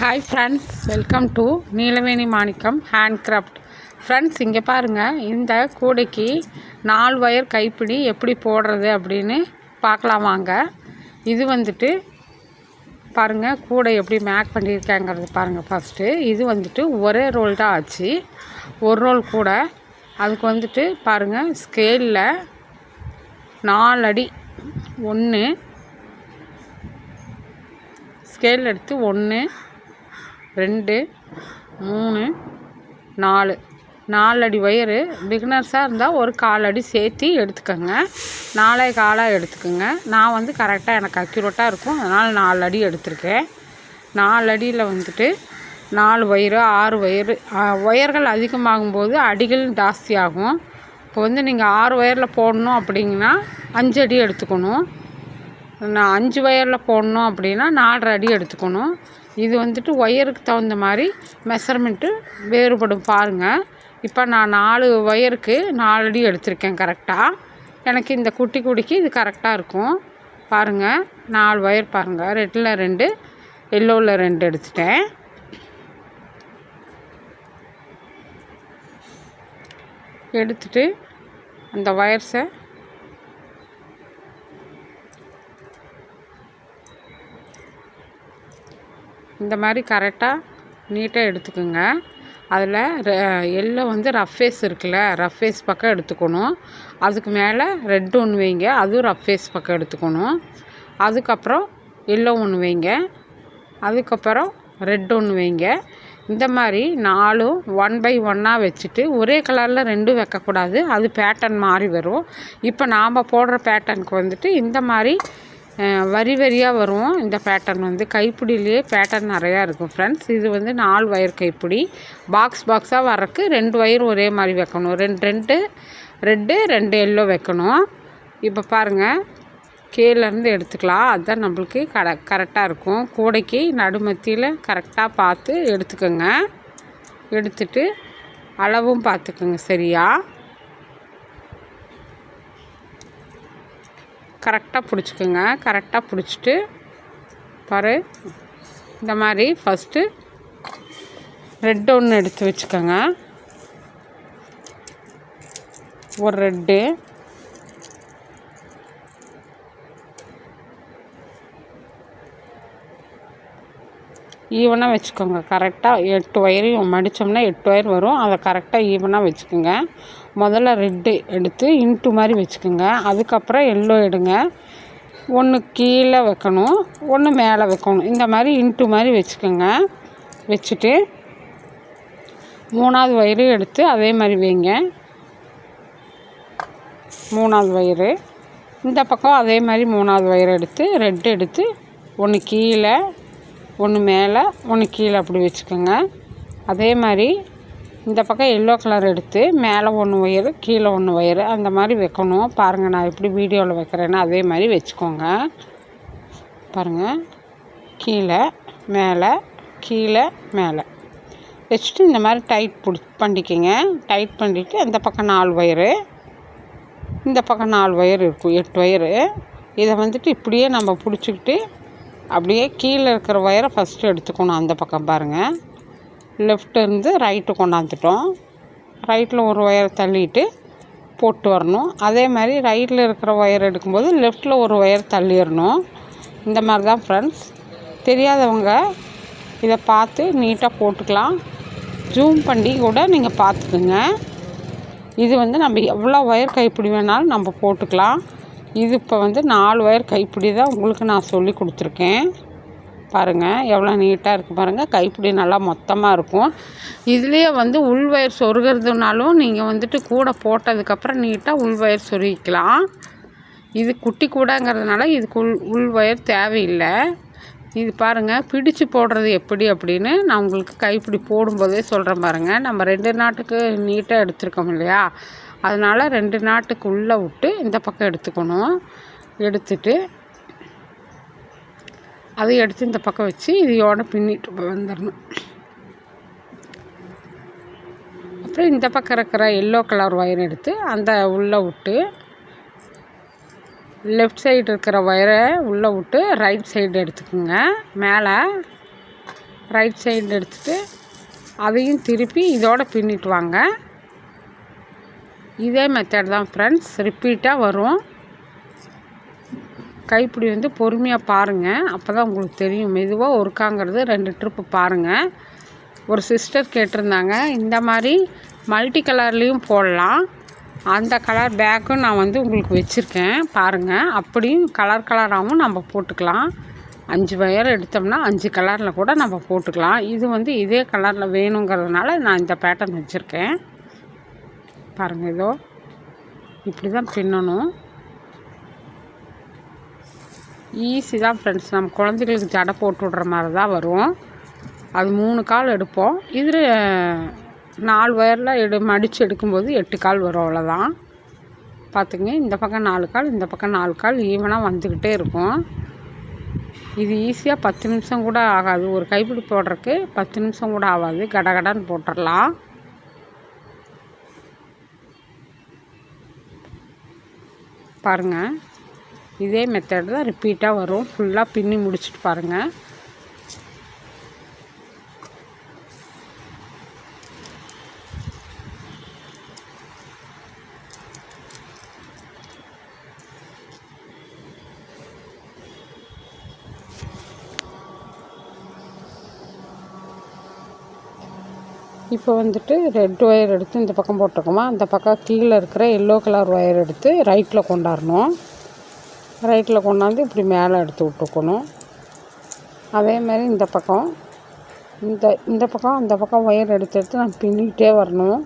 Hi friends welcome to Neelaveni Manickam hand craft friends இங்கே பாருங்கள் இந்த கூடைக்கு நாலு ஒயர் கைப்பிடி எப்படி போடுறது அப்படின்னு பார்க்கலாம் வாங்க. இது வந்துட்டு பாருங்கள் கூடை எப்படி மேக் பண்ணியிருக்கேங்கிறது பாருங்கள் ஃபஸ்ட்டு இது வந்துட்டு ஒரே ரோல் தான் ஆச்சு. ஒரு ரோல் கூட. அதுக்கு வந்துட்டு பாருங்கள் ஸ்கேலில் நாலு அடி. ஒன்று ஸ்கேல் எடுத்து ஒன்று ரெண்டு மூணு நாலு. நாலு அடி ஒயரு பிகினர்ஸாக இருந்தால் ஒரு கால் அடி சேர்த்து எடுத்துக்கோங்க. நாலே காலாக எடுத்துக்கோங்க. நான் வந்து கரெக்டாக எனக்கு அக்யூரேட்டாக இருக்கும். அதனால் நாலு அடி எடுத்திருக்கேன். நாலு அடியில் வந்துட்டு நாலு ஒயரு ஆறு ஒயரு ஒயர்கள் அதிகமாகும்போது அடிகள் ஜாஸ்தியாகும். இப்போ வந்து நீங்கள் ஆறு ஒயரில் போடணும் அப்படிங்கன்னா அஞ்சு அடி எடுத்துக்கணும். நான் அஞ்சு ஒயரில் போடணும் அப்படின்னா நாலரை அடி எடுத்துக்கணும். இது வந்துட்டு ஒயருக்கு தகுந்த மாதிரி மெஷர்மெண்ட்டு வேறுபடும் பாருங்கள் இப்போ நான் நாலு ஒயருக்கு நாலு அடி எடுத்திருக்கேன் கரெக்டாக எனக்கு இந்த குட்டி குடிக்கு இது கரெக்டாக இருக்கும். பாருங்கள் நாலு ஒயர் பாருங்கள் ரெட்டில் ரெண்டு எல்லோவில் ரெண்டு எடுத்துட்டேன். எடுத்துட்டு அந்த ஒயர்ஸை இந்த மாதிரி கரெக்டாக நீட்டாக எடுத்துக்கோங்க. அதில் எல்லோ வந்து ரஃபேஸ் இருக்குல்ல ரஃபேஸ் பக்கம் எடுத்துக்கணும். அதுக்கு மேலே ரெட் ஒன்று வைங்க அதுவும் ரஃபேஸ் பக்கம் எடுத்துக்கணும். அதுக்கப்புறம் எல்லோ ஒன்று வைங்க அதுக்கப்புறம் ரெட் ஒன்று வைங்க. இந்த மாதிரி நாலும் ஒன் பை ஒன்னாக வச்சுட்டு ஒரே கலரில் ரெண்டும் வைக்கக்கூடாது. அது பேட்டர்ன் மாறி வரும். இப்போ நாம் போடுற பேட்டர்னுக்கு வந்துட்டு இந்த மாதிரி வரி வரியாக வரும். இந்த பேட்டர்ன் வந்து கைப்பிடியிலேயே பேட்டர்ன் நிறையா இருக்கும் ஃப்ரெண்ட்ஸ் இது வந்து நாலு ஒயர் கைப்பிடி. பாக்ஸ் பாக்ஸாக வரக்கு ரெண்டு ஒயர் ஒரே மாதிரி வைக்கணும். ரெண்டு ரெண்டு ரெட்டு ரெண்டு எல்லோ வைக்கணும். இப்போ பாருங்கள் கீழேருந்து எடுத்துக்கலாம். அதுதான் நம்மளுக்கு கட கரெக்டாக இருக்கும். கூடைக்கு நடுமத்தியில் கரெக்டாக பார்த்து எடுத்துக்கோங்க. எடுத்துட்டு அளவும் பார்த்துக்கோங்க சரியா? கரெக்டாக பிடிச்சிக்கோங்க. கரெக்டாக பிடிச்சிட்டு பாரு. இந்த மாதிரி ஃபஸ்ட்டு ரெட் ஒன்று எடுத்து வச்சுக்கோங்க. ஒரு ரெட்டு ஈவனாக வச்சுக்கோங்க. கரெக்டாக எட்டு ஒயரையும் மடித்தோம்னா எட்டு ஒயர் வரும். அதை கரெக்டாக ஈவனாக வச்சுக்கோங்க. முதல்ல ரெட்டு எடுத்து இன்ட்டு மாதிரி வச்சுக்கோங்க. அதுக்கப்புறம் எல்லோ எடுங்க. ஒன்று கீழே வைக்கணும். ஒன்று மேலே வைக்கணும். இந்த மாதிரி இன்ட்டு மாதிரி வச்சுக்கோங்க. வச்சுட்டு மூணாவது வயிறு எடுத்து அதே மாதிரி வைங்க. மூணாவது வயிறு இந்த பக்கம் அதே மாதிரி மூணாவது வயிறு எடுத்து ரெட்டு எடுத்து ஒன்று கீழே ஒன்று மேலே ஒன்று கீழே அப்படி வச்சுக்கோங்க. அதே மாதிரி இந்த பக்கம் எல்லோ கலர் எடுத்து மேலே ஒன்று ஒயரு கீழே ஒன்று ஒயரு அந்த மாதிரி வைக்கணும். பாருங்கள் நான் எப்படி வீடியோவில் வைக்கிறேன்னா அதே மாதிரி வச்சுக்கோங்க. பாருங்கள் கீழே மேலே கீழே மேலே. வச்சுட்டு இந்த மாதிரி டைட் பிடி பண்ணிக்கோங்க. டைட் பண்ணிவிட்டு அந்த பக்கம் நாலு ஒயரு இந்த பக்கம் நாலு ஒயர் இருக்கும் எட்டு ஒயரு இதை வந்துட்டு இப்படியே நம்ம பிடிச்சிக்கிட்டு அப்படியே கீழே இருக்கிற ஒயரை ஃபஸ்ட்டு எடுத்துக்கணும் அந்த பக்கம் பாருங்கள் லெஃப்ட்டு இருந்து ரைட்டு கொண்டாந்துட்டோம். ரைட்டில் ஒரு ஒயரை தள்ளிட்டு போட்டு வரணும். அதே மாதிரி ரைட்டில் இருக்கிற ஒயர் எடுக்கும்போது லெஃப்ட்டில் ஒரு ஒயர் தள்ளிடணும். இந்த மாதிரி தான் ஃப்ரெண்ட்ஸ் தெரியாதவங்க இதை பார்த்து நீட்டாக போட்டுக்கலாம். ஜூம் பண்ணி கூட நீங்கள் பார்த்துக்குங்க. இது வந்து நம்ம எவ்வளோ ஒயர் கைப்பிடி வேணாலும் நம்ம போட்டுக்கலாம். இது இப்போ வந்து நாலு ஒயர் கைப்பிடி தான் உங்களுக்கு நான் சொல்லி கொடுத்துருக்கேன். பாருங்கள் எவ்வளோ நீட்டாக இருக்குது பாருங்கள் கைப்பிடி நல்லா மொத்தமாக இருக்கும். இதுலேயே வந்து உள் ஒயர் சொருகிறதுனாலும் நீங்கள் வந்துட்டு கூடை போட்டதுக்கப்புறம் நீட்டாக உள் ஒயர் சொருகிக்கலாம். இது குட்டி கூடங்கிறதுனால இதுக்கு உள் உள் ஒயர் தேவையில்லை. இது பாருங்கள் பிடிச்சு போடுறது எப்படி அப்படின்னு நான் உங்களுக்கு கைப்பிடி போடும்போதே சொல்கிறேன் பாருங்கள் நம்ம ரெண்டு நாட்டுக்கு நீட்டாக எடுத்துருக்கோம் இல்லையா? அதனால் ரெண்டு நாட்டுக்கு உள்ளே விட்டு இந்த பக்கம் எடுத்துக்கணும். எடுத்துட்டு அதை எடுத்து இந்த பக்கம் வச்சு இதையோட பின்னிட்டு வந்துடணும் அப்புறம் இந்த பக்கம் இருக்கிற எல்லோ கலர் ஒயர் எடுத்து அந்த உள்ளே விட்டு லெஃப்ட் சைடு இருக்கிற ஒயரை உள்ளே விட்டு ரைட் சைடு எடுத்துக்கோங்க. மேலே ரைட் சைடு எடுத்துகிட்டு அதையும் திருப்பி இதோட பின்னிட்டு வாங்க. இதே மெத்தட் தான் ஃப்ரெண்ட்ஸ் ரிப்பீட்டாக வரும். கைப்பிடி வந்து பொறுமையாக பாருங்கள் அப்போ தான் உங்களுக்கு தெரியும். மெதுவாக ஒருக்காங்கிறது ரெண்டு ட்ரிப்பு பாருங்கள் ஒரு சிஸ்டர் கேட்டிருந்தாங்க இந்த மாதிரி மல்டி கலர்லேயும் போடலாம். அந்த கலர் பேக்கும் நான் வந்து உங்களுக்கு வச்சுருக்கேன். பாருங்கள் அப்படியும் கலர் கலராகவும் நம்ம போட்டுக்கலாம். அஞ்சு வயர் எடுத்தோம்னா அஞ்சு கலரில் கூட நம்ம போட்டுக்கலாம். இது வந்து இதே கலரில் வேணுங்கிறதுனால நான் இந்த பேட்டர்ன் வச்சுருக்கேன். பாருங்கள் இதோ. இப்படி தான் பின்னணும். ஈஸி தான் ஃப்ரெண்ட்ஸ் நம்ம குழந்தைகளுக்கு ஜடை போட்டு விட்ற மாதிரி தான் வரும். அது மூணு கால் எடுப்போம். இதில் நாலு வயரில் எடு மடித்து எடுக்கும்போது எட்டு கால் வரும் அவ்வளோதான் பார்த்துங்க இந்த பக்கம் நாலு கால் இந்த பக்கம் நாலு கால் ஈவனாக வந்துக்கிட்டே இருக்கும். இது ஈஸியாக பத்து நிமிஷம் கூட ஆகாது. ஒரு கைப்பிடி போடுறதுக்கு பத்து நிமிஷம் கூட ஆகாது. கடகடன்னு போட்டுடலாம் பாருங்கள் இதே மெத்தட் தான் ரிப்பீட்டாக வரும். ஃபுல்லாக பின்னி முடிச்சுட்டு பாருங்கள் இப்போ வந்துட்டு ரெட் ஒயர் எடுத்து இந்த பக்கம் போட்டிருக்கோமா அந்த பக்கம் கீழே இருக்கிற எல்லோ கலர் ஒயர் எடுத்து ரைட்டில் கொண்டாடணும். ரைட்டில் கொண்டாந்து இப்படி மேலே எடுத்து விட்டுக்கணும் அதே மாதிரி இந்த பக்கம் இந்த இந்த பக்கம் அந்த பக்கம் ஒயர் எடுத்து எடுத்து நான் பின்னிக்கிட்டே வரணும்.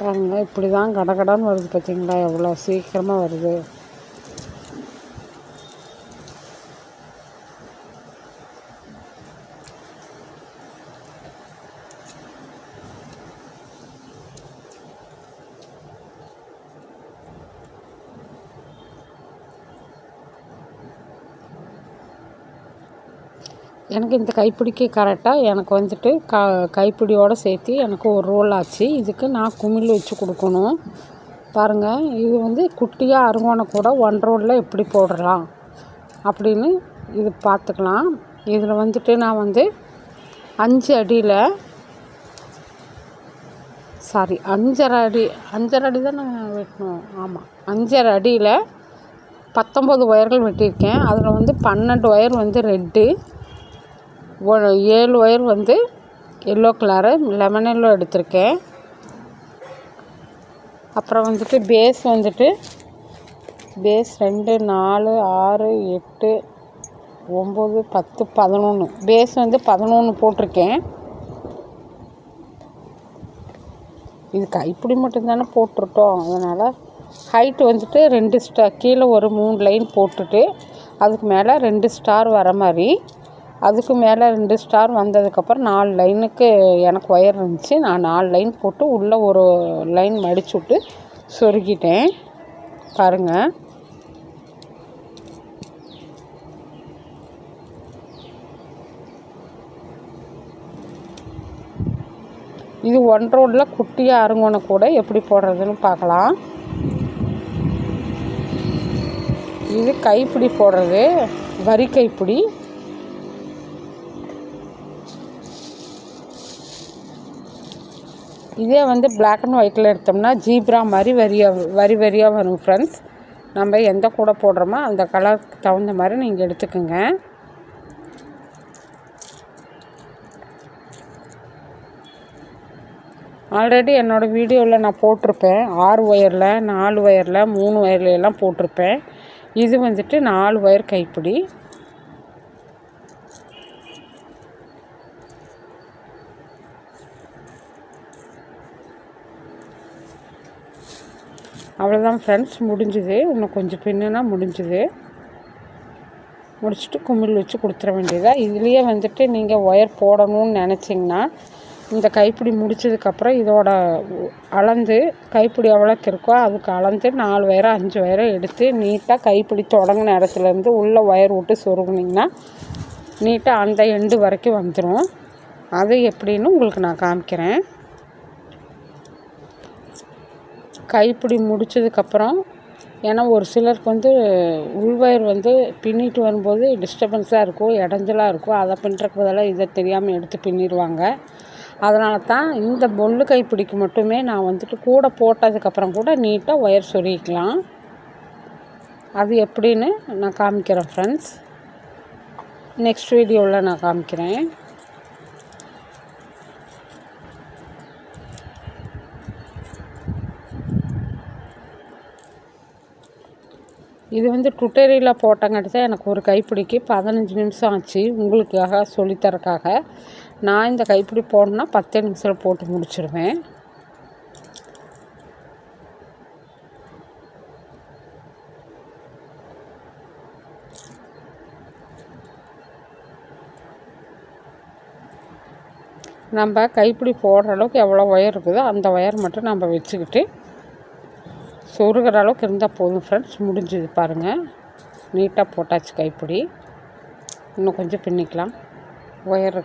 பாருங்கள் இப்படி தான் கடகடான்னு வருது பார்த்தீங்களா எவ்வளோ சீக்கிரமாக வருது. எனக்கு இந்த கைப்பிடிக்கு கரெக்டாக எனக்கு வந்துட்டு க கைப்பிடியோடு சேர்த்து எனக்கு ஒரு ரோல் ஆச்சு. இதுக்கு நான் குமிழ் வச்சு கொடுக்கணும். பாருங்கள் இது வந்து குட்டியாக அருங்கோணை கூட ஒன் ரோலில் எப்படி போடலாம் அப்படின்னு இது பார்த்துக்கலாம். இதில் வந்துட்டு நான் வந்து அஞ்சு அடியில் சாரி அஞ்சரை அடி அஞ்சரை அடி தான் நான் வெட்டணும்? ஆமாம் அஞ்சரை அடியில் பத்தொம்பது ஒயர்கள் வெட்டியிருக்கேன். அதில் வந்து பன்னெண்டு ஒயர் வந்து ரெட்டு ஏழு ஒயர் வந்து எல்லோ கலரு லெமன் எல்லோ எடுத்திருக்கேன். அப்புறம் வந்துட்டு பேஸ் வந்துட்டு பேஸ் ரெண்டு நாலு ஆறு எட்டு ஒம்பது பத்து பதினொன்று பேஸ் வந்து பதினொன்று போட்டிருக்கேன். இது கைப்பிடி மட்டும்தானே போட்டிருக்கோம். அதனால் ஹைட் வந்துட்டு ரெண்டு ஸ்டார் கீழே ஒரு மூணு லைன் போட்டுட்டு அதுக்கு மேலே ரெண்டு ஸ்டார் வர மாதிரி. அதுக்கு மேலே ரெண்டு ஸ்டார் வந்ததுக்கப்புறம் நாலு லைனுக்கு எனக்கு ஒயர் இருந்துச்சு. நான் நாலு லைன் போட்டு உள்ளே ஒரு லைன் மடிச்சு விட்டு சொருகிட்டேன். பாருங்கள் இது ஒன் ரோடில் குட்டியாக அருங்கோணை கூட எப்படி போடுறதுன்னு பார்க்கலாம். இது கைப்பிடி போடுறது. வரி கைப்பிடி. இதே வந்து பிளாக் அண்ட் ஒயிட்டில் எடுத்தோம்னா ஜீப்ரா மாதிரி வரியாக வரி வரியாக வரும் ஃப்ரெண்ட்ஸ் நம்ம எந்த கூட போடுறோமோ அந்த கலருக்கு தகுந்த மாதிரி நீங்கள் எடுத்துக்கோங்க. ஆல்ரெடி என்னோடய வீடியோவில் நான் போட்டிருப்பேன். ஆறு ஒயரில் நாலு ஒயரில் மூணு ஒயர்ல எல்லாம் போட்டிருப்பேன். இது வந்துட்டு நாலு ஒயர் கைப்பிடி. அவ்வளோதான் ஃப்ரெண்ட்ஸ் முடிஞ்சுது. இன்னும் கொஞ்சம் பின்னுனா முடிஞ்சுது. முடிச்சுட்டு குமிழ் வச்சு கொடுத்துட வேண்டியதாக இதுலேயே வந்துட்டு நீங்கள் ஒயர் போடணும்னு நினச்சிங்கன்னா இந்த கைப்பிடி முடித்ததுக்கப்புறம் இதோட அளந்து கைப்பிடி எவ்வளோக்கு இருக்கோ அதுக்கு அளந்து நாலு வயரை அஞ்சு வயரை எடுத்து நீட்டாக கைப்பிடி தொடங்கின இடத்துலேருந்து உள்ளே ஒயர் விட்டு சொருகுனிங்கன்னா நீட்டாக அந்த எண்டு வரைக்கும் வந்துடும் அது எப்படின்னு உங்களுக்கு நான் காமிக்கிறேன். கைப்பிடி முடித்ததுக்கப்புறம் ஏன்னா ஒரு சிலருக்கு வந்து உள்வயிறு வந்து பின்னிட்டு வரும்போது டிஸ்டர்பன்ஸாக இருக்கும் இடைஞ்சலாக இருக்கும் அதை பின்னுறக்கு பதிலாக இதை தெரியாமல் எடுத்து பின்னிடுவாங்க அதனால தான் இந்த பொல்லு கைப்பிடிக்கு மட்டுமே நான் வந்துட்டு கூட போட்டதுக்கப்புறம் கூட நீட்டாக ஒயர் சொருகிக்கலாம். அது எப்படின்னு நான் காமிக்கிறேன் ஃப்ரெண்ட்ஸ் நெக்ஸ்ட் வீடியோவில் நான் காமிக்கிறேன். இது வந்து டுட்டோரியலாக போட்டங்காட்டி தான் எனக்கு ஒரு கைப்பிடிக்கு பதினஞ்சு நிமிஷம் ஆச்சு உங்களுக்காக சொல்லித்தரக்காக. நான் இந்த கைப்பிடி போடணுன்னா பத்தே நிமிஷத்தில் போட்டு முடிச்சிடுவேன் நம்ம கைப்பிடி போடுற அளவுக்கு எவ்வளோ ஒயர் இருக்குதோ அந்த ஒயர் மட்டும் நம்ம வச்சுக்கிட்டு சொருகிற அளவுக்கு இருந்தால் போதும் ஃப்ரெண்ட்ஸ் முடிஞ்சது பாருங்கள் நீட்டாக போட்டாச்சு கைப்பிடி. இன்னும் கொஞ்சம் பின்னிக்கலாம். ஒயர்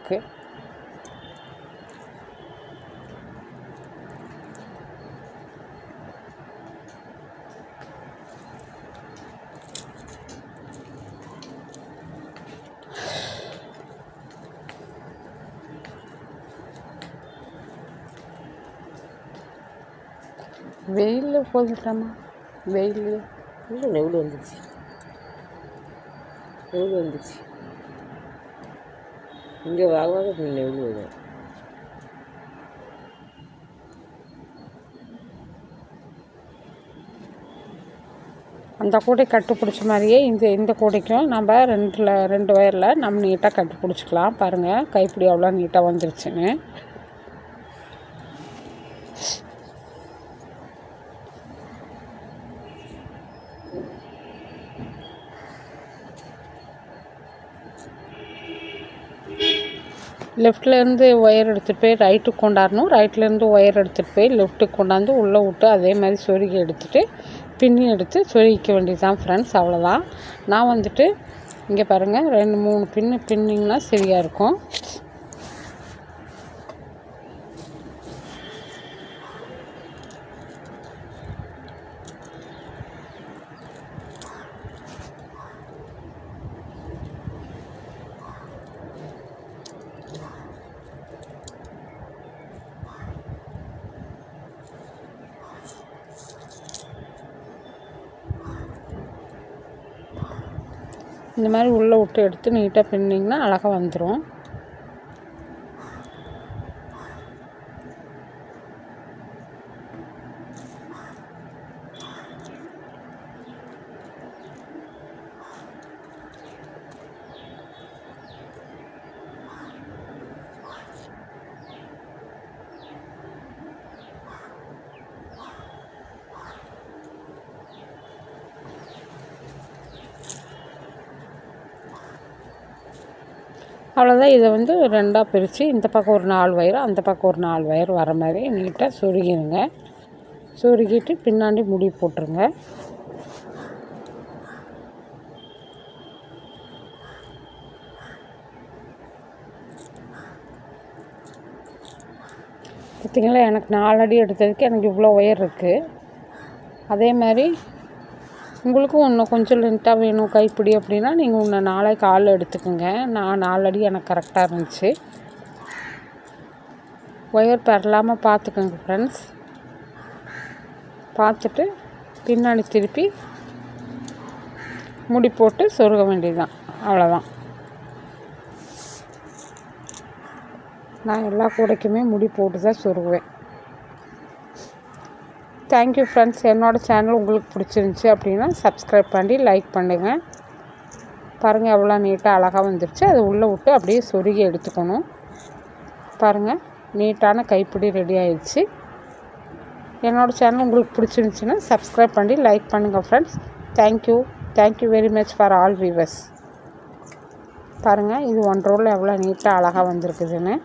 போதுட்டாமா வெயில். இல்லை நெவுள் வந்துச்சு? நெவுள் வந்துச்சு? இங்கே வாங்க நெவுள் வரும்? அந்த கூடை கட்டு பிடிச்ச மாதிரியே இந்த இந்த கூடைக்கும் நம்ம ரெண்டில் ரெண்டு வயரில் நம்ம நீட்டாக கட்டு பிடிச்சிக்கலாம் பாருங்கள் கைப்பிடி அவ்வளோ நீட்டாக வந்துருச்சுன்னு. லெஃப்ட்லேருந்து ஒயர் எடுத்துகிட்டு போய் ரைட்டுக்கு கொண்டாடணும். ரைட்லேருந்து ஒயர் எடுத்துகிட்டு போய் லெஃப்ட்டுக்கு கொண்டாந்து உள்ளே விட்டு அதே மாதிரி சொருகி எடுத்துகிட்டு பின்னி எடுத்து சொருகிக்க வேண்டியது தான் ஃப்ரெண்ட்ஸ் அவ்வளோதான் நான் வந்துட்டு இங்கே பாருங்கள் ரெண்டு மூணு பின்னு பின்னிங்கன்னா சரியாக இருக்கும். இந்த மாதிரி உள்ளே விட்டு எடுத்து நீட்டாக பின்னிங்கன்னா அழகாக வந்துடும். அவ்வளோதான் இதை வந்து ரெண்டாக பிரித்து இந்த பக்கம் ஒரு நாலு வயிறு அந்த பக்கம் ஒரு நாலு வயிறு வர மாதிரி நீட்டாக சொருகிடுங்க சொருகிட்டு பின்னாடி முடி போட்டுருங்க. பார்த்திங்களா எனக்கு நாலு அடி எடுத்ததுக்கு எனக்கு இவ்வளோ ஒயர் இருக்குது அதே மாதிரி உங்களுக்கும் இன்னும் கொஞ்சம் லென்த்தாக வேணும் கைப்பிடி அப்படின்னா நீங்கள் இன்னும் நாளைக்கு ஆள் எடுத்துக்கோங்க. நான் நாலடி எனக்கு கரெக்டாக இருந்துச்சு. ஒயர் பெறலாமல் பார்த்துக்கோங்க ஃப்ரெண்ட்ஸ் பார்த்துட்டு பின்னாடி திருப்பி முடி போட்டு சொருக வேண்டியதுதான். அவ்வளோதான் நான் எல்லா கூடைக்குமே முடி போட்டு தான் சொருகுவேன். தேங்க்யூ ஃப்ரெண்ட்ஸ் என்னோடய சேனல் உங்களுக்கு பிடிச்சிருந்துச்சி அப்படின்னா சப்ஸ்கிரைப் பண்ணி லைக் பண்ணுங்கள் பாருங்கள் எவ்வளோ நீட்டாக அழகாக வந்துருச்சு. அதை உள்ளே விட்டு அப்படியே சொருகி எடுத்துக்கணும். பாருங்கள் நீட்டான கைப்பிடி ரெடி ஆயிடுச்சு. என்னோடய சேனல் உங்களுக்கு பிடிச்சிருந்துச்சின்னா சப்ஸ்கிரைப் பண்ணி லைக் பண்ணுங்கள் friends thank you thank you very much for all viewers பாருங்கள் இது ஒன் ரோலில் எவ்வளோ நீட்டாக அழகாக வந்திருக்குதுன்னு.